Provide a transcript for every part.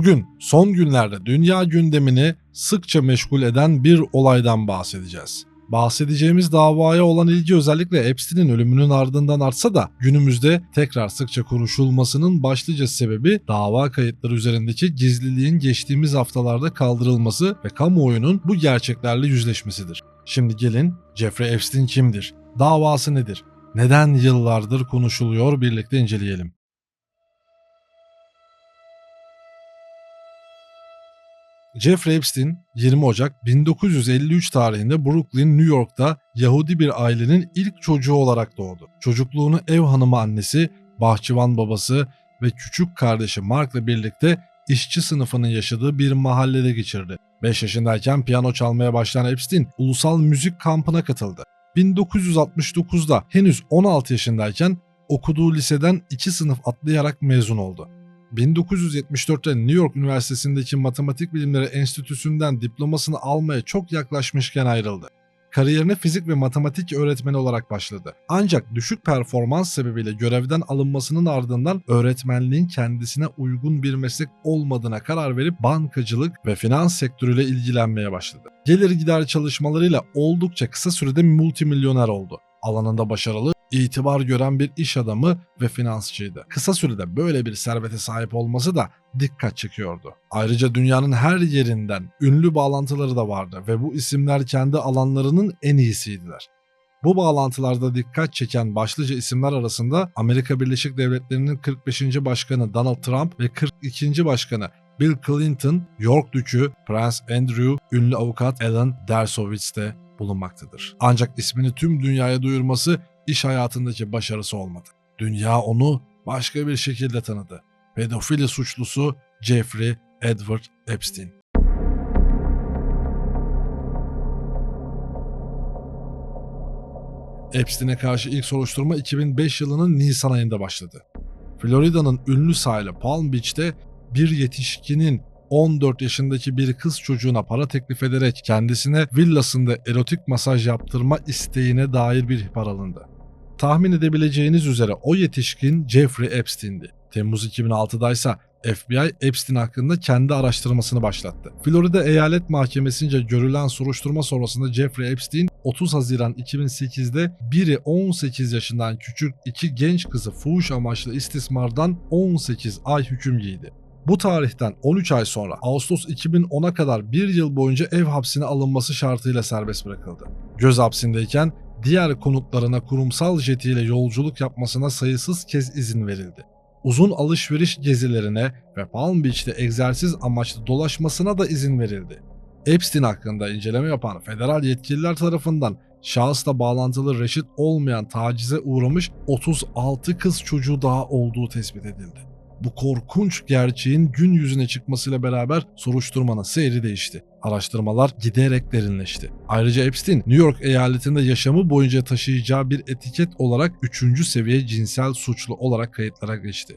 Bugün son günlerde dünya gündemini sıkça meşgul eden bir olaydan bahsedeceğiz. Bahsedeceğimiz davaya olan ilgi özellikle Epstein'in ölümünün ardından artsa da günümüzde tekrar sıkça konuşulmasının başlıca sebebi dava kayıtları üzerindeki gizliliğin geçtiğimiz haftalarda kaldırılması ve kamuoyunun bu gerçeklerle yüzleşmesidir. Şimdi gelin Jeffrey Epstein kimdir? Davası nedir? Neden yıllardır konuşuluyor birlikte inceleyelim. Jeffrey Epstein 20 Ocak 1953 tarihinde Brooklyn, New York'ta Yahudi bir ailenin ilk çocuğu olarak doğdu. Çocukluğunu ev hanımı annesi, bahçıvan babası ve küçük kardeşi Mark'la birlikte işçi sınıfının yaşadığı bir mahallede geçirdi. 5 yaşındayken piyano çalmaya başlayan Epstein ulusal müzik kampına katıldı. 1969'da henüz 16 yaşındayken okuduğu liseden 2 sınıf atlayarak mezun oldu. 1974'te New York Üniversitesi'ndeki Matematik Bilimleri Enstitüsü'nden diplomasını almaya çok yaklaşmışken ayrıldı. Kariyerine fizik ve matematik öğretmeni olarak başladı. Ancak düşük performans sebebiyle görevden alınmasının ardından öğretmenliğin kendisine uygun bir meslek olmadığına karar verip bankacılık ve finans sektörüyle ilgilenmeye başladı. Gelir gider çalışmalarıyla oldukça kısa sürede multimilyoner oldu. Alanında başarılı, itibar gören bir iş adamı ve finansçıydı. Kısa sürede böyle bir servete sahip olması da dikkat çekiyordu. Ayrıca dünyanın her yerinden ünlü bağlantıları da vardı ve bu isimler kendi alanlarının en iyisiydiler. Bu bağlantılarda dikkat çeken başlıca isimler arasında Amerika Birleşik Devletleri'nin 45. Başkanı Donald Trump ve 42. Başkanı Bill Clinton, York Dükü, Prince Andrew, ünlü avukat Alan Dershowitz de bulunmaktadır. Ancak ismini tüm dünyaya duyurması iş hayatındaki başarısı olmadı. Dünya onu başka bir şekilde tanıdı. Pedofili suçlusu Jeffrey Edward Epstein. Epstein'e karşı ilk soruşturma 2005 yılının Nisan ayında başladı. Florida'nın ünlü sahili Palm Beach'te bir yetişkinin 14 yaşındaki bir kız çocuğuna para teklif ederek kendisine villasında erotik masaj yaptırma isteğine dair bir ihbar alındı. Tahmin edebileceğiniz üzere o yetişkin Jeffrey Epstein'di. Temmuz 2006'da ise FBI Epstein hakkında kendi araştırmasını başlattı. Florida Eyalet Mahkemesi'nce görülen soruşturma sonrasında Jeffrey Epstein 30 Haziran 2008'de biri 18 yaşından küçük iki genç kızı fuhuş amaçlı istismardan 18 ay hüküm giydi. Bu tarihten 13 ay sonra Ağustos 2010'a kadar bir yıl boyunca ev hapsine alınması şartıyla serbest bırakıldı. Göz hapsindeyken diğer konutlarına kurumsal jetiyle yolculuk yapmasına sayısız kez izin verildi. Uzun alışveriş gezilerine ve Palm Beach'te egzersiz amaçlı dolaşmasına da izin verildi. Epstein hakkında inceleme yapan federal yetkililer tarafından şahısla bağlantılı reşit olmayan tacize uğramış 36 kız çocuğu daha olduğu tespit edildi. Bu korkunç gerçeğin gün yüzüne çıkmasıyla beraber soruşturmanın seyri değişti. Araştırmalar giderek derinleşti. Ayrıca Epstein, New York eyaletinde yaşamı boyunca taşıyacağı bir etiket olarak 3. seviye cinsel suçlu olarak kayıtlara geçti.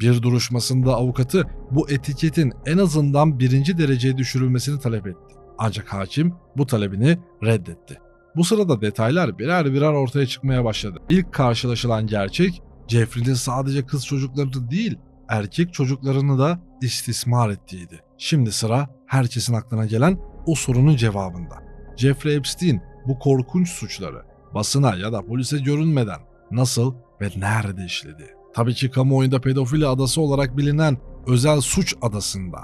Bir duruşmasında avukatı bu etiketin en azından birinci dereceye düşürülmesini talep etti. Ancak hakim bu talebini reddetti. Bu sırada detaylar birer birer ortaya çıkmaya başladı. İlk karşılaşılan gerçek Jeffrey'nin sadece kız çocukları değil, erkek çocuklarını da istismar ettiğiydi. Şimdi sıra herkesin aklına gelen o sorunun cevabında. Jeffrey Epstein bu korkunç suçları basına ya da polise görünmeden nasıl ve nerede işledi? Tabii ki kamuoyunda pedofili adası olarak bilinen özel suç adasında.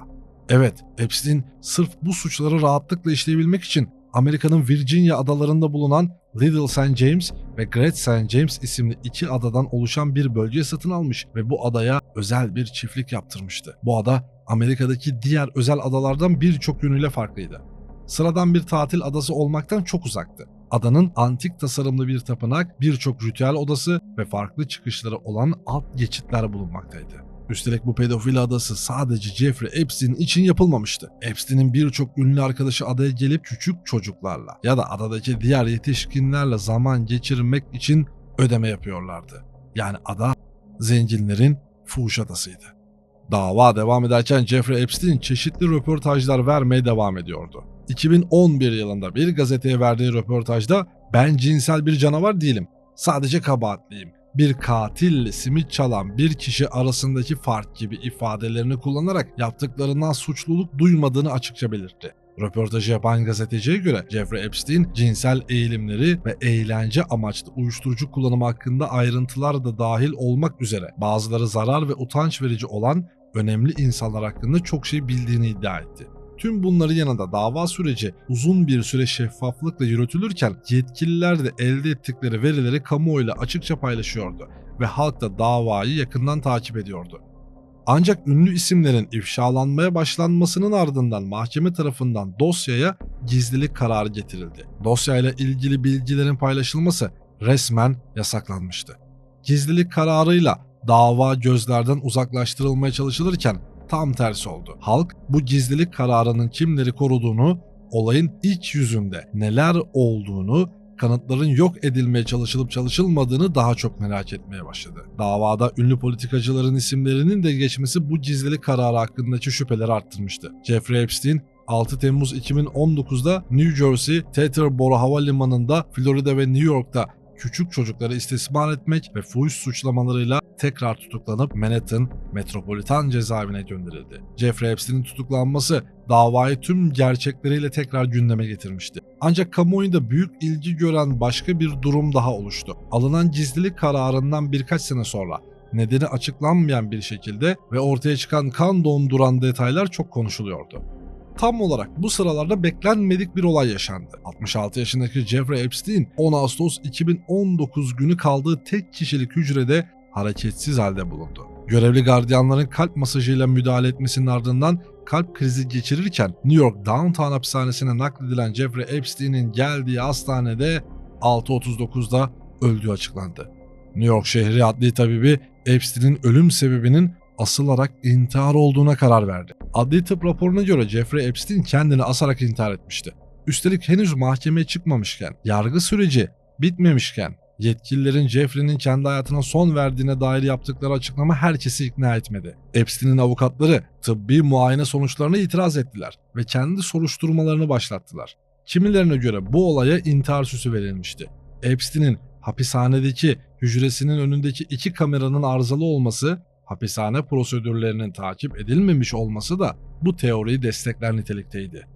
Evet, Epstein sırf bu suçları rahatlıkla işleyebilmek için Amerika'nın Virginia adalarında bulunan Little St. James ve Great St. James isimli iki adadan oluşan bir bölge satın almış ve bu adaya özel bir çiftlik yaptırmıştı. Bu ada Amerika'daki diğer özel adalardan birçok yönüyle farklıydı. Sıradan bir tatil adası olmaktan çok uzaktı. Adanın antik tasarımlı bir tapınak, birçok ritüel odası ve farklı çıkışları olan alt geçitler bulunmaktaydı. Üstelik bu pedofili adası sadece Jeffrey Epstein için yapılmamıştı. Epstein'in birçok ünlü arkadaşı adaya gelip küçük çocuklarla ya da adadaki diğer yetişkinlerle zaman geçirmek için ödeme yapıyorlardı. Yani ada zenginlerin fuhuş adasıydı. Dava devam ederken Jeffrey Epstein çeşitli röportajlar vermeye devam ediyordu. 2011 yılında bir gazeteye verdiği röportajda ben cinsel bir canavar değilim. Sadece kabahatliyim. Bir katille simit çalan bir kişi arasındaki fark gibi ifadelerini kullanarak yaptıklarından suçluluk duymadığını açıkça belirtti. Röportajı yapan gazeteciye göre Jeffrey Epstein cinsel eğilimleri ve eğlence amaçlı uyuşturucu kullanımı hakkında ayrıntılar da dahil olmak üzere bazıları zarar ve utanç verici olan önemli insanlar hakkında çok şey bildiğini iddia etti. Tüm bunların yanında dava süreci uzun bir süre şeffaflıkla yürütülürken yetkililer de elde ettikleri verileri kamuoyuyla açıkça paylaşıyordu ve halk da davayı yakından takip ediyordu. Ancak ünlü isimlerin ifşalanmaya başlanmasının ardından mahkeme tarafından dosyaya gizlilik kararı getirildi. Dosyayla ilgili bilgilerin paylaşılması resmen yasaklanmıştı. Gizlilik kararıyla dava gözlerden uzaklaştırılmaya çalışılırken tam tersi oldu. Halk bu gizlilik kararının kimleri koruduğunu, olayın iç yüzünde neler olduğunu, kanıtların yok edilmeye çalışılıp çalışılmadığını daha çok merak etmeye başladı. Davada ünlü politikacıların isimlerinin de geçmesi bu gizlilik kararı hakkındaki şüpheleri arttırmıştı. Jeffrey Epstein 6 Temmuz 2019'da New Jersey Teterboro Havalimanı'nda Florida ve New York'ta küçük çocukları istismar etmek ve fuhuş suçlamalarıyla tekrar tutuklanıp Manhattan Metropolitan Cezaevine gönderildi. Jeffrey Epstein'in tutuklanması davayı tüm gerçekleriyle tekrar gündeme getirmişti. Ancak kamuoyunda büyük ilgi gören başka bir durum daha oluştu. Alınan gizlilik kararından birkaç sene sonra nedeni açıklanmayan bir şekilde ve ortaya çıkan kan donduran detaylar çok konuşuluyordu. Tam olarak bu sıralarda beklenmedik bir olay yaşandı. 66 yaşındaki Jeffrey Epstein 10 Ağustos 2019 günü kaldığı tek kişilik hücrede hareketsiz halde bulundu. Görevli gardiyanların kalp masajıyla müdahale etmesinin ardından kalp krizi geçirirken New York Downtown hapishanesine nakledilen Jeffrey Epstein'in geldiği hastanede 6.39'da öldüğü açıklandı. New York şehri adli tabibi Epstein'in ölüm sebebinin asılarak intihar olduğuna karar verdi. Adli tıp raporuna göre Jeffrey Epstein kendini asarak intihar etmişti. Üstelik henüz mahkemeye çıkmamışken, yargı süreci bitmemişken yetkililerin Jeffrey'nin kendi hayatına son verdiğine dair yaptıkları açıklama herkesi ikna etmedi. Epstein'in avukatları tıbbi muayene sonuçlarına itiraz ettiler ve kendi soruşturmalarını başlattılar. Kimilerine göre bu olaya intihar süsü verilmişti. Epstein'in hapishanedeki hücresinin önündeki iki kameranın arızalı olması hapishane prosedürlerinin takip edilmemiş olması da bu teoriyi destekler nitelikteydi.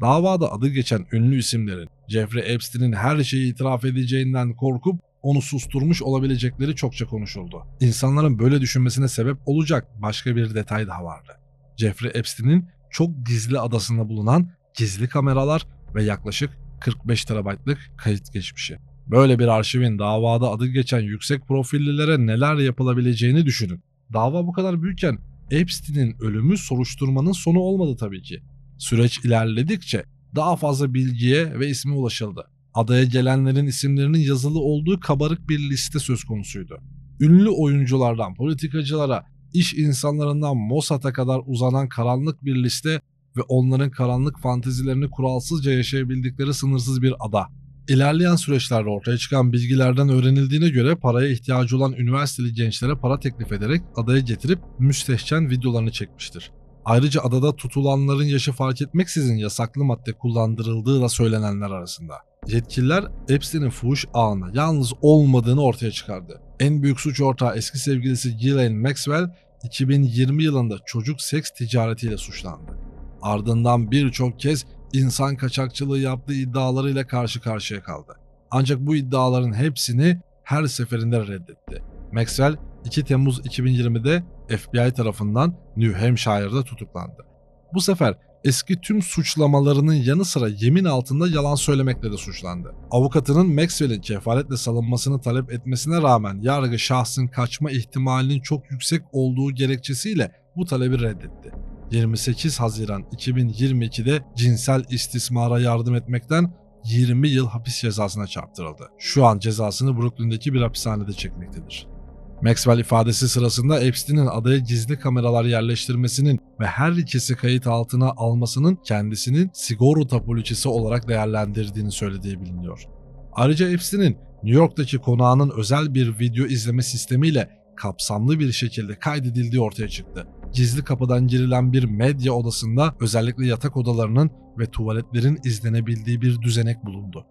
Davada adı geçen ünlü isimlerin Jeffrey Epstein'in her şeyi itiraf edeceğinden korkup onu susturmuş olabilecekleri çokça konuşuldu. İnsanların böyle düşünmesine sebep olacak başka bir detay daha vardı. Jeffrey Epstein'in çok gizli adasında bulunan gizli kameralar ve yaklaşık 45 terabaytlık kayıt geçmişi. Böyle bir arşivin davada adı geçen yüksek profillilere neler yapılabileceğini düşünün. Dava bu kadar büyükken Epstein'in ölümü soruşturmanın sonu olmadı tabii ki. Süreç ilerledikçe daha fazla bilgiye ve isme ulaşıldı. Adaya gelenlerin isimlerinin yazılı olduğu kabarık bir liste söz konusuydu. Ünlü oyunculardan politikacılara, iş insanlarından Mossad'a kadar uzanan karanlık bir liste ve onların karanlık fantezilerini kuralsızca yaşayabildikleri sınırsız bir ada. İlerleyen süreçlerde ortaya çıkan bilgilerden öğrenildiğine göre paraya ihtiyacı olan üniversiteli gençlere para teklif ederek adaya getirip müstehcen videolarını çekmiştir. Ayrıca adada tutulanların yaşı fark etmeksizin yasaklı madde kullandırıldığı da söylenenler arasında. Yetkililer Epstein'in fuhuş ağına yalnız olmadığını ortaya çıkardı. En büyük suç ortağı eski sevgilisi Ghislaine Maxwell 2020 yılında çocuk seks ticaretiyle suçlandı. Ardından birçok kez insan kaçakçılığı yaptığı iddialarıyla karşı karşıya kaldı. Ancak bu iddiaların hepsini her seferinde reddetti. Maxwell 2 Temmuz 2020'de FBI tarafından New Hampshire'da tutuklandı. Bu sefer eski tüm suçlamalarının yanı sıra yemin altında yalan söylemekle de suçlandı. Avukatının Maxwell'in kefaletle salınmasını talep etmesine rağmen yargı şahsın kaçma ihtimalinin çok yüksek olduğu gerekçesiyle bu talebi reddetti. 28 Haziran 2022'de cinsel istismara yardım etmekten 20 yıl hapis cezasına çarptırıldı. Şu an cezasını Brooklyn'deki bir hapishanede çekmektedir. Maxwell ifadesi sırasında Epstein'in adaya gizli kameralar yerleştirmesinin ve her ikisi kayıt altına almasının kendisinin sigorta poliçesi olarak değerlendirdiğini söylediği biliniyor. Ayrıca Epstein'in New York'taki konağının özel bir video izleme sistemiyle kapsamlı bir şekilde kaydedildiği ortaya çıktı. Gizli kapıdan girilen bir medya odasında özellikle yatak odalarının ve tuvaletlerin izlenebildiği bir düzenek bulundu.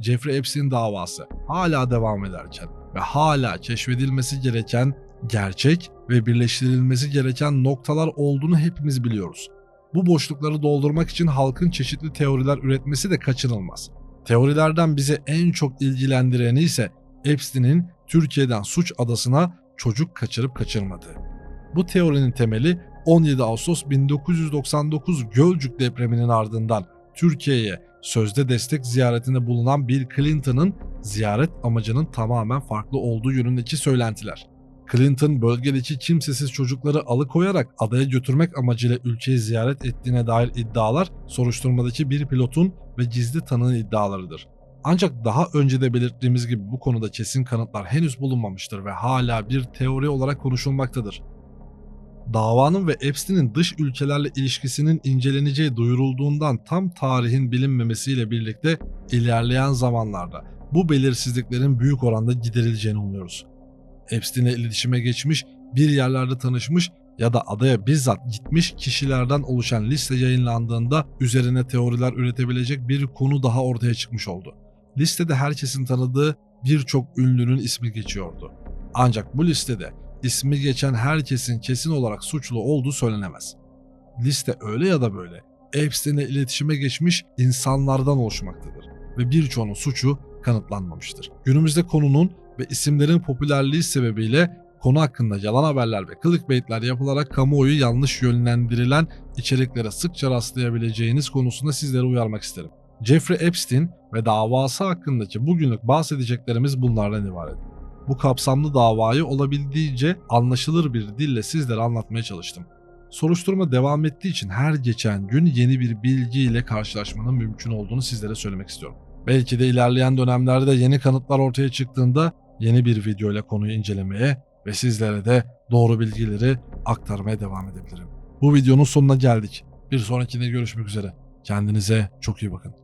Jeffrey Epstein davası hala devam ederken ve hala keşfedilmesi gereken gerçek ve birleştirilmesi gereken noktalar olduğunu hepimiz biliyoruz. Bu boşlukları doldurmak için halkın çeşitli teoriler üretmesi de kaçınılmaz. Teorilerden bizi en çok ilgilendireni ise Epstein'in Türkiye'den suç adasına çocuk kaçırıp kaçırmadığı. Bu teorinin temeli 17 Ağustos 1999 Gölcük depreminin ardından Türkiye'ye sözde destek ziyaretinde bulunan Bill Clinton'ın ziyaret amacının tamamen farklı olduğu yönündeki söylentiler. Clinton bölgedeki kimsesiz çocukları alıkoyarak adaya götürmek amacıyla ülkeyi ziyaret ettiğine dair iddialar soruşturmadaki bir pilotun ve gizli tanığın iddialarıdır. Ancak daha önce de belirttiğimiz gibi bu konuda kesin kanıtlar henüz bulunmamıştır ve hala bir teori olarak konuşulmaktadır. Davanın ve Epstein'in dış ülkelerle ilişkisinin inceleneceği duyurulduğundan tam tarihin bilinmemesiyle birlikte ilerleyen zamanlarda bu belirsizliklerin büyük oranda giderileceğini umuyoruz. Epstein'e iletişime geçmiş, bir yerlerde tanışmış ya da adaya bizzat gitmiş kişilerden oluşan liste yayınlandığında üzerine teoriler üretebilecek bir konu daha ortaya çıkmış oldu. Listede herkesin tanıdığı birçok ünlünün ismi geçiyordu. Ancak bu listede ismi geçen herkesin kesin olarak suçlu olduğu söylenemez. Liste öyle ya da böyle Epstein'e iletişime geçmiş insanlardan oluşmaktadır ve birçoğunun suçu kanıtlanmamıştır. Günümüzde konunun ve isimlerin popülerliği sebebiyle konu hakkında yalan haberler ve clickbaitler yapılarak kamuoyu yanlış yönlendirilen içeriklere sıkça rastlayabileceğiniz konusunda sizleri uyarmak isterim. Jeffrey Epstein ve davası hakkındaki bugünlük bahsedeceklerimiz bunlardan ibaret. Bu kapsamlı davayı olabildiğince anlaşılır bir dille sizlere anlatmaya çalıştım. Soruşturma devam ettiği için her geçen gün yeni bir bilgiyle karşılaşmanın mümkün olduğunu sizlere söylemek istiyorum. Belki de ilerleyen dönemlerde yeni kanıtlar ortaya çıktığında yeni bir video ile konuyu incelemeye ve sizlere de doğru bilgileri aktarmaya devam edebilirim. Bu videonun sonuna geldik. Bir sonrakinde görüşmek üzere. Kendinize çok iyi bakın.